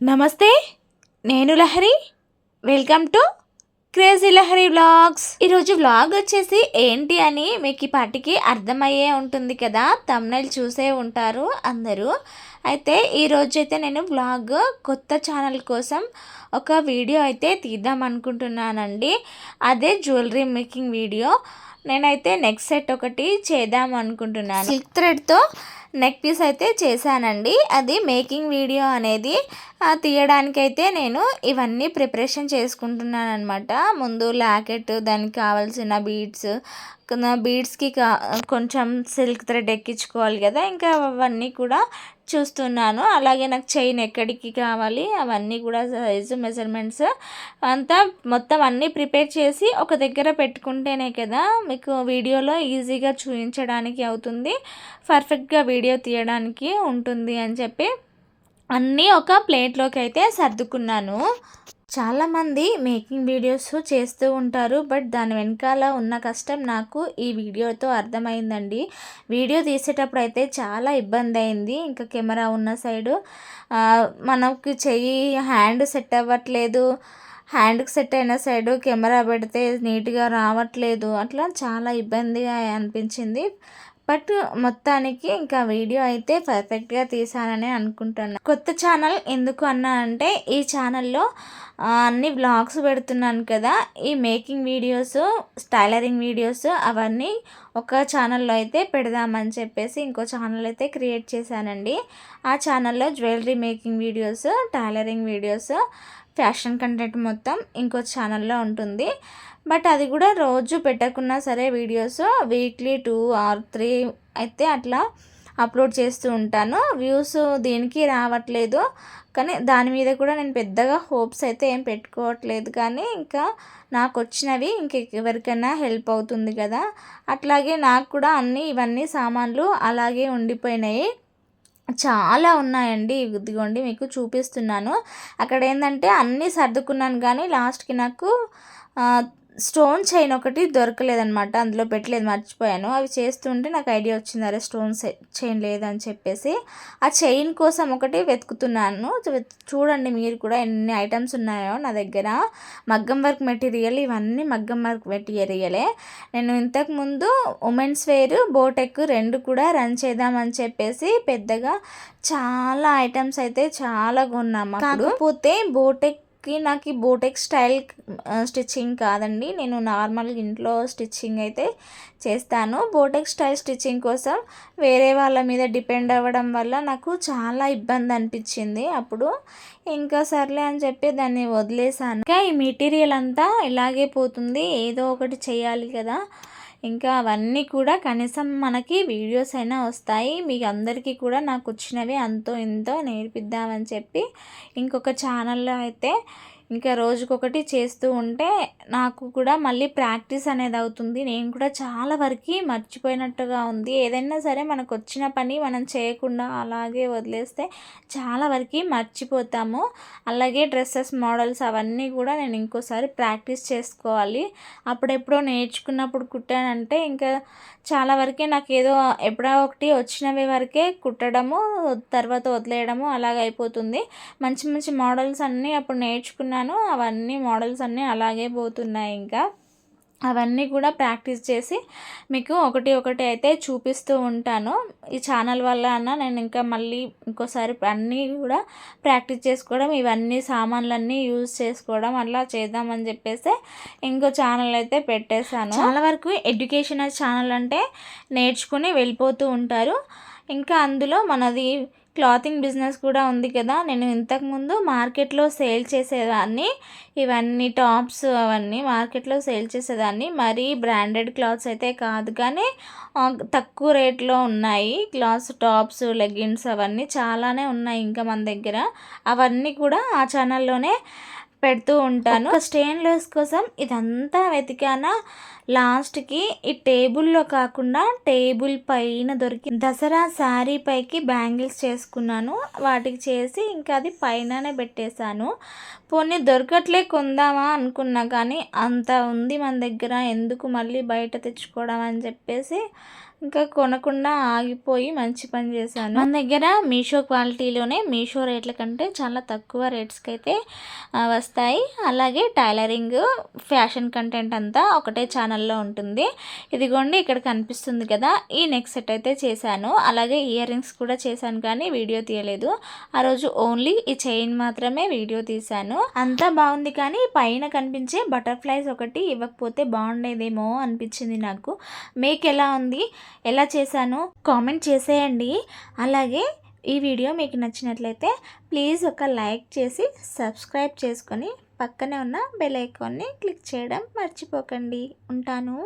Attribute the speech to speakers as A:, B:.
A: నమస్తే నేను Lahari. Welcome to crazy Lahari vlogs ఈరోజు వ్లాగ్ వచ్చేసి ఏంటి అని మీకు ఈ పాటికి అర్థమయ్యే ఉంటుంది కదా? తమ్నైల్ చూసే ఉంటారు అందరూ. అయితే ఈరోజు అయితే నేను వ్లాగ్ కొత్త ఛానల్ కోసం ఒక వీడియో అయితే తీద్దాం అనుకుంటున్నానండి. అదే జ్యువెలరీ మేకింగ్ వీడియో నేనైతే నెక్స్ట్ సెట్ ఒకటి చేద్దాం అనుకుంటున్నాను. సిల్క్ థ్రెడ్తో నెక్ పీస్ అయితే చేశానండి. అది మేకింగ్ వీడియో అనేది తీయడానికైతే నేను ఇవన్నీ ప్రిపరేషన్ చేసుకుంటున్నాను అనమాట ముందు లాకెట్ దానికి కావాల్సిన బీడ్స్ బీడ్స్కి కా కొంచెం సిల్క్ థ్రెడ్ ఎక్కించుకోవాలి కదా ఇంకా అవన్నీ కూడా చూస్తున్నాను. అలాగే నాకు చైన్ ఎక్కడికి కావాలి అవన్నీ కూడా సైజు మెజర్మెంట్స్ అంతా మొత్తం అన్నీ ప్రిపేర్ చేసి ఒక దగ్గర పెట్టుకుంటేనే కదా మీకు వీడియోలో ఈజీగా చూపించడానికి అవుతుంది పర్ఫెక్ట్గా వీడియో తీయడానికి ఉంటుంది అని చెప్పి అన్నీ ఒక ప్లేట్లోకి అయితే సర్దుకున్నాను. చాలామంది మేకింగ్ వీడియోస్ చేస్తూ ఉంటారు బట్ దాని వెనకాల ఉన్న కష్టం నాకు ఈ వీడియోతో అర్థమైందండి. వీడియో తీసేటప్పుడు అయితే చాలా ఇబ్బంది అయింది. ఇంకా కెమెరా ఉన్న సైడు మనకి చెయ్యి హ్యాండ్ సెట్ అవ్వట్లేదు. హ్యాండ్కి సెట్ అయిన సైడు కెమెరా పెడితే నీట్గా రావట్లేదు. అట్లా చాలా ఇబ్బందిగా అనిపించింది. బట్ మొత్తానికి ఇంకా వీడియో అయితే పర్ఫెక్ట్గా తీసానని అనుకుంటున్నాను కొత్త ఛానల్ ఎందుకు అన్నా అంటే ఈ ఛానల్లో అన్ని బ్లాగ్స్ పెడుతున్నాను కదా. ఈ మేకింగ్ వీడియోస్ స్టైలరింగ్ వీడియోస్ అవన్నీ ఒక ఛానల్లో అయితే పెడదామని చెప్పేసి ఇంకో ఛానల్ అయితే క్రియేట్ చేశానండి. ఆ ఛానల్లో jewellery making videos tailoring videos fashion content మొత్తం ఇంకో ఛానల్లో ఉంటుంది. బట్ అది కూడా రోజు పెట్టకున్నా సరే videos weekly two or three అయితే అట్లా అప్లోడ్ చేస్తూ ఉంటాను. వ్యూస్ దీనికి రావట్లేదు. కానీ దాని మీద కూడా నేను పెద్దగా హోప్స్ అయితే ఏం పెట్టుకోవట్లేదు. కానీ ఇంకా నాకు వచ్చినవి ఇంకెవరికైనా హెల్ప్ అవుతుంది కదా. అట్లాగే నాకు కూడా అన్నీ ఇవన్నీ సామాన్లు అలాగే ఉండిపోయినాయి. చాలా ఉన్నాయండి. ఇదిగోండి మీకు చూపిస్తున్నాను. అక్కడ ఏంటంటే అన్నీ సర్దుకున్నాను. కానీ లాస్ట్కి నాకు స్టోన్ చైన్ ఒకటి దొరకలేదనమాట అందులో పెట్టలేదు మర్చిపోయాను. అవి చేస్తుంటే నాకు ఐడియా వచ్చింది అరే స్టోన్ చైన్ లేదని చెప్పేసి. ఆ చైన్ కోసం ఒకటి వెతుకుతున్నాను. చూడండి మీరు కూడా ఎన్ని ఐటమ్స్ ఉన్నాయో నా దగ్గర. మగ్గం వర్క్ మెటీరియల్ ఇవన్నీ మగ్గం వర్క్ మెటీరియలే. నేను ఇంతకుముందు ఉమెన్స్ వేర్ బోటెక్ రెండు కూడా రన్ చేద్దామని చెప్పేసి పెద్దగా చాలా ఐటమ్స్ అయితే చాలా కొన్నాము కాకపోతే బోటెక్ కి నాకు బోటెక్ స్టైల్ స్టిచ్చింగ్ కాదండి. నేను నార్మల్ ఇంట్లో స్టిచ్చింగ్ అయితే చేస్తాను. బోటెక్ స్టైల్ స్టిచ్చింగ్ కోసం వేరే వాళ్ళ మీద డిపెండ్ అవ్వడం వల్ల నాకు చాలా ఇబ్బంది అనిపించింది అప్పుడు. ఇంకా సర్లే అని చెప్పి దాన్ని వదిలేసాను ఇంకా ఈ మెటీరియల్ అంతా ఇలాగే పోతుంది. ఏదో ఒకటి చేయాలి కదా. ఇంకా అవన్నీ కూడా కనీసం మనకి వీడియోస్ అయినా వస్తాయి. మీకు అందరికీ కూడా నాకు వచ్చినవి అంతో ఇంతో నేర్పిద్దామని చెప్పి ఇంకొక ఛానల్లో అయితే ఇంకా రోజుకొకటి చేస్తూ ఉంటే నాకు కూడా మళ్ళీ ప్రాక్టీస్ అనేది అవుతుంది. నేను కూడా చాలా వరకు మర్చిపోయినట్టుగా ఉంది. ఏదైనా సరే మనకు వచ్చిన పని మనం చేయకుండా అలాగే వదిలేస్తే చాలా వరకు మర్చిపోతాము. అలాగే డ్రెస్సెస్ మోడల్స్ అవన్నీ కూడా నేను ఇంకోసారి ప్రాక్టీస్ చేసుకోవాలి. అప్పుడెప్పుడో నేర్చుకున్నప్పుడు కుట్టానంటే ఇంకా చాలా వరకే నాకు ఏదో ఎప్పుడో ఒకటి వచ్చినవి వరకే కుట్టడము తర్వాత వదిలేయడము అలాగ అయిపోతుంది మంచి మంచి మోడల్స్ అన్నీ అప్పుడు నేర్చుకున్న నేర్చుకున్నాను అవన్నీ మోడల్స్ అన్నీ అలాగే పోతున్నాయి ఇంకా. అవన్నీ కూడా ప్రాక్టీస్ చేసి మీకు ఒకటి ఒకటి అయితే చూపిస్తూ ఉంటాను. ఈ ఛానల్ వల్ల అన్న నేను ఇంకా మళ్ళీ ఇంకోసారి అన్నీ కూడా ప్రాక్టీస్ చేసుకోవడం ఇవన్నీ సామాన్లన్నీ యూజ్ చేసుకోవడం అలా చేద్దామని చెప్పేసి ఇంకో ఛానల్ అయితే పెట్టేశాను. చాలా వరకు ఎడ్యుకేషనల్ ఛానల్ అంటే నేర్చుకుని వెళ్ళిపోతూ ఉంటారు. ఇంకా అందులో మనది క్లాతింగ్ బిజినెస్ కూడా ఉంది కదా. నేను ఇంతకుముందు మార్కెట్లో సేల్ చేసేదాన్ని. ఇవన్నీ టాప్స్ అవన్నీ మార్కెట్లో సేల్ చేసేదాన్ని. మరీ బ్రాండెడ్ క్లాత్స్ అయితే కాదు కానీ తక్కువ రేట్లో ఉన్నాయి. క్లాత్స్ టాప్స్ లెగ్గిన్స్ అవన్నీ చాలానే ఉన్నాయి ఇంకా మన దగ్గర. అవన్నీ కూడా ఆ ఛానల్లోనే పెడుతూ ఉంటాను. స్టెయిన్లెస్ కోసం ఇదంతా వెతికాన లాస్ట్కి ఈ టేబుల్లో కాకుండా టేబుల్ పైన దొరికి దసరా శారీ పైకి బ్యాంగిల్స్ చేసుకున్నాను. వాటికి చేసి ఇంకా అది పైననే పెట్టేశాను. పోనీ దొరకట్లే కొందామా అనుకున్నా కానీ అంత ఉంది మన దగ్గర ఎందుకు మళ్ళీ బయట తెచ్చుకోవడం అని చెప్పేసి ఇంకా కొనకుండా ఆగిపోయి మంచి పని చేశాను. మన దగ్గర మీషో క్వాలిటీలోనే మీషో రేట్ల కంటే చాలా తక్కువ రేట్స్కి అయితే వస్తాయి. అలాగే టైలరింగ్ ఫ్యాషన్ కంటెంట్ అంతా ఒకటే ఛానల్లో ఉంటుంది. ఇదిగోండి ఇక్కడ కనిపిస్తుంది కదా ఈ నెక్ సెట్ అయితే చేశాను. అలాగే ఇయర్ రింగ్స్ కూడా చేశాను కానీ వీడియో తీయలేదు. ఆ రోజు ఓన్లీ ఈ చైన్ మాత్రమే వీడియో తీశాను. అంతా బాగుంది కానీ పైన కనిపించే బటర్ఫ్లైస్ ఒకటి ఇవ్వకపోతే బాగుండేదేమో అనిపించింది నాకు. మీకు ఎలా ఉంది? ఎలా చేశాను కామెంట్ చేసేయండి. అలాగే ఈ వీడియో మీకు నచ్చినట్లయితే ప్లీజ్ ఒక లైక్ చేసి సబ్స్క్రైబ్ చేసుకొని పక్కనే ఉన్న బెల్ ఐకాన్ని క్లిక్ చేయడం మర్చిపోకండి. ఉంటాను.